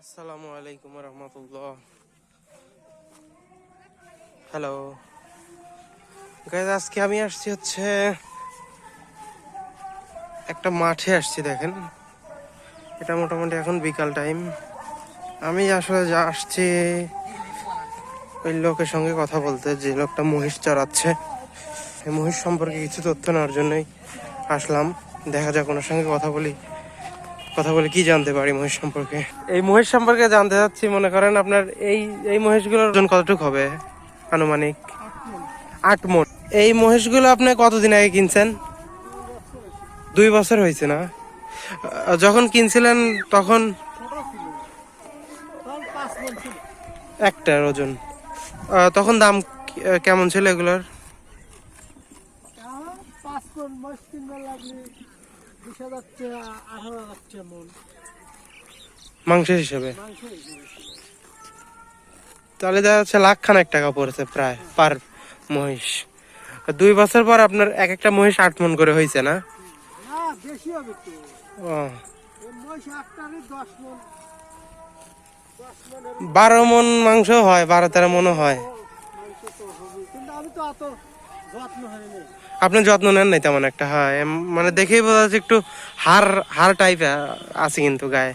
আসসালামু আলাইকুম রহমতুল্লাহ। Hello guys আজকে আমি আসছি হচ্ছে একটা মাঠে আসছি, দেখেন। এটা মোটামুটি এখন বিকাল টাইম। আমি আসলে যা আসছি ওই লোকের সঙ্গে কথা বলতে, যে লোকটা মহিষ চড়াচ্ছে। মহিষ সম্পর্কে কিছু তথ্য নেওয়ার জন্যই আসলাম। দেখা যাক ওনার সঙ্গে কথা বলি। কথা বলে কি জানতে পারি মহিষ সম্পর্কে? এই মহিষ সম্পর্কে জানতে চাচ্ছি মনে করেন আপনার এই এই মহিষগুলোর ওজন কতটুকু হবে আনুমানিক? আট মন। এই মহিষগুলো আপনি কতদিন আগে কিনছেন? দুই বছর হয়েছে না? যখন কিনছিলেন তখন একটার ওজন। তখন দাম কেমন ছিল এগুলোর? বিশ আঠারো মন। মাংসের হিসেবে? মাংস হিসেবে। তাহলে দেখা যাচ্ছে লাখ খানেক টাকা পড়েছে প্রায় পার মহিষ। দুই বছর পর আপনার এক একটা মহিষ আট মন করে হয়েছে না? বারো মন মাংস হয় বারো তেরো মনও হয়। আমি তো আপনি যত্ন নেন নাই তেমন একটা, হয় মানে দেখেই বোঝা যাচ্ছে একটু হার হার টাইপ আছে কিন্তু গায়ে।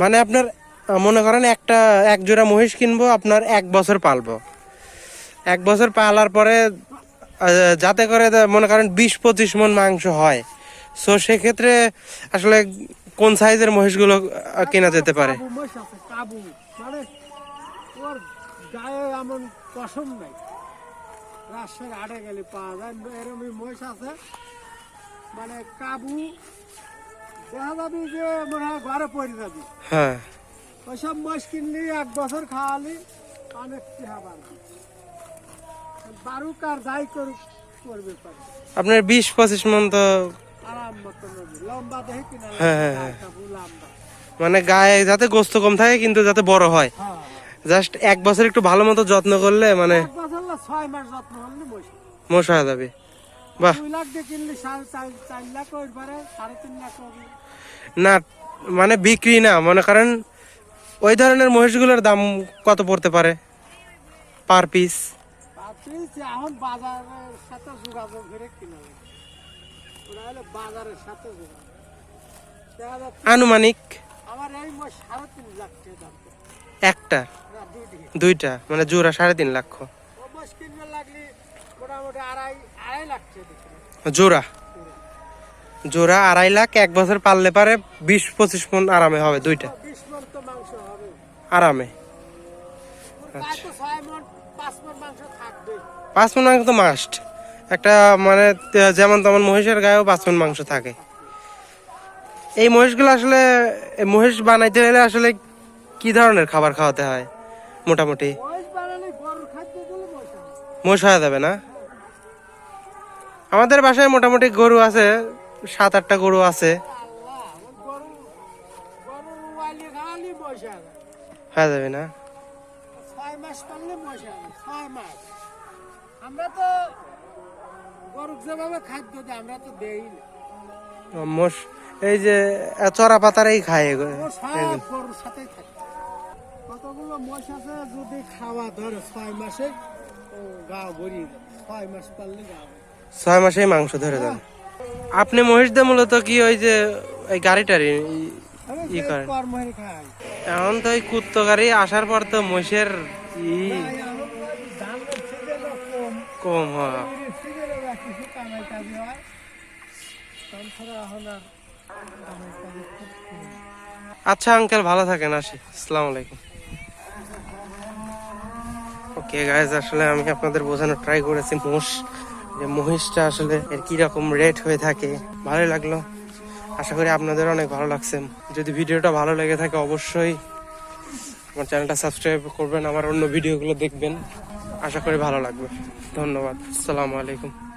মানে আপনার মনে করেন একটা, এক জোড়া মহিষ কিনবো, আপনার এক বছর পালবো। এক বছর পালার পরে যাতে করে মনে করেন বিশ পঁচিশ মন মাংস হয়। সো সেক্ষেত্রে আসলে কোন সাইজের মহিষগুলো কেনা যেতে পারে কাবু মহিষ আছে কাবু মানে ওর গায়ে এমন পশম নাই। রাজশাহীর আড়ে গেলে পাওয়া যায়। এরকমই মহিষ আছে। মানে কাবু দেখা যাবি যে মনে হয় ঘরে পড়ে যাবি। হ্যাঁ। ওইসব মাছ কিনলি এক বছর খাওয়ালি অনেক টিহা বাড়বে। বারুক আর যাই করুক করবে আপনার বিশ পঁচিশ মন তো আরাম মতো লম্বা দেখে কিনা হ্যাঁ, হ্যাঁ, হ্যাঁ। লম্বা। মানে গায়ে যাতে গোস্ত কম থাকে কিন্তু যাতে বড় হয়। হ্যাঁ। জাস্ট এক বছর একটু ভালো মতো যত্ন করলে মানে মোশ হয়ে। যাবে। বাহ। না মানে বিক্রি না মনে করেন ওই ধরনের মহিষগুলোর দাম কত পড়তে পারে? পার পিস আনুমানিক? আমার এই সাড়ে তিন লাখ একটা? দুইটা মানে জোড়া সাড়ে তিন লাখ। জোড়া। জোড়া আড়াই লাখ, এক বছর পারলে পারে বিশ পঁচিশ মন আরামে হবে দুইটা। আরামে। থাকবে পাঁচ মন মাংস তো মাস্ট একটা মানে যেমন তেমন মহিষের গায়েও পাঁচ মন মাংস থাকে। এই মহিষগুলো আসলে, মহিষ বানাইতে হলে আসলে কি ধরনের খাবার খাওয়াতে হয়? মোটামুটি। মহিষ হয়ে যাবে না? আমাদের বাসায় মোটামুটি গরু আছে সাত আটটা গরু আছে। হয়ে যাবে না? মোষ এই যে চড়া পাতারাই খায় গরুর সাথেই থাকে। কতগুলো মহিষ আছে? যদি খাওয়া ধরে ছয় মাসে ও গা ভরিয়ে ছয় মাস পারলে গা ছয় মাসেই মাংস ধরে দেন। আপনি মহিষদের মূলত কি ওই যে এই গাড়িটারি ই- করেন? এখন তো ওই কুত্তো গাড়ি আসার পর তো মহিষের ই কম। হয়। কম। আচ্ছা আঙ্কেল ভালো থাকেন আসি। আসসালামু আলাইকুম। ওকে গাইজ আসলে আমি আপনাদের বোঝানোর ট্রাই করেছি মোষ। যে মহিষটা আসলে এর কীরকম রেট হয়ে থাকে। ভালোই লাগল। আশা করি আপনাদের অনেক ভালো লাগছে। যদি ভিডিওটা ভালো লেগে থাকে, অবশ্যই আমার চ্যানেলটা সাবস্ক্রাইব করবেন, আমার অন্য ভিডিওগুলো দেখবেন। আশা করি ভালো লাগবে। ধন্যবাদ। আসসালামু আলাইকুম।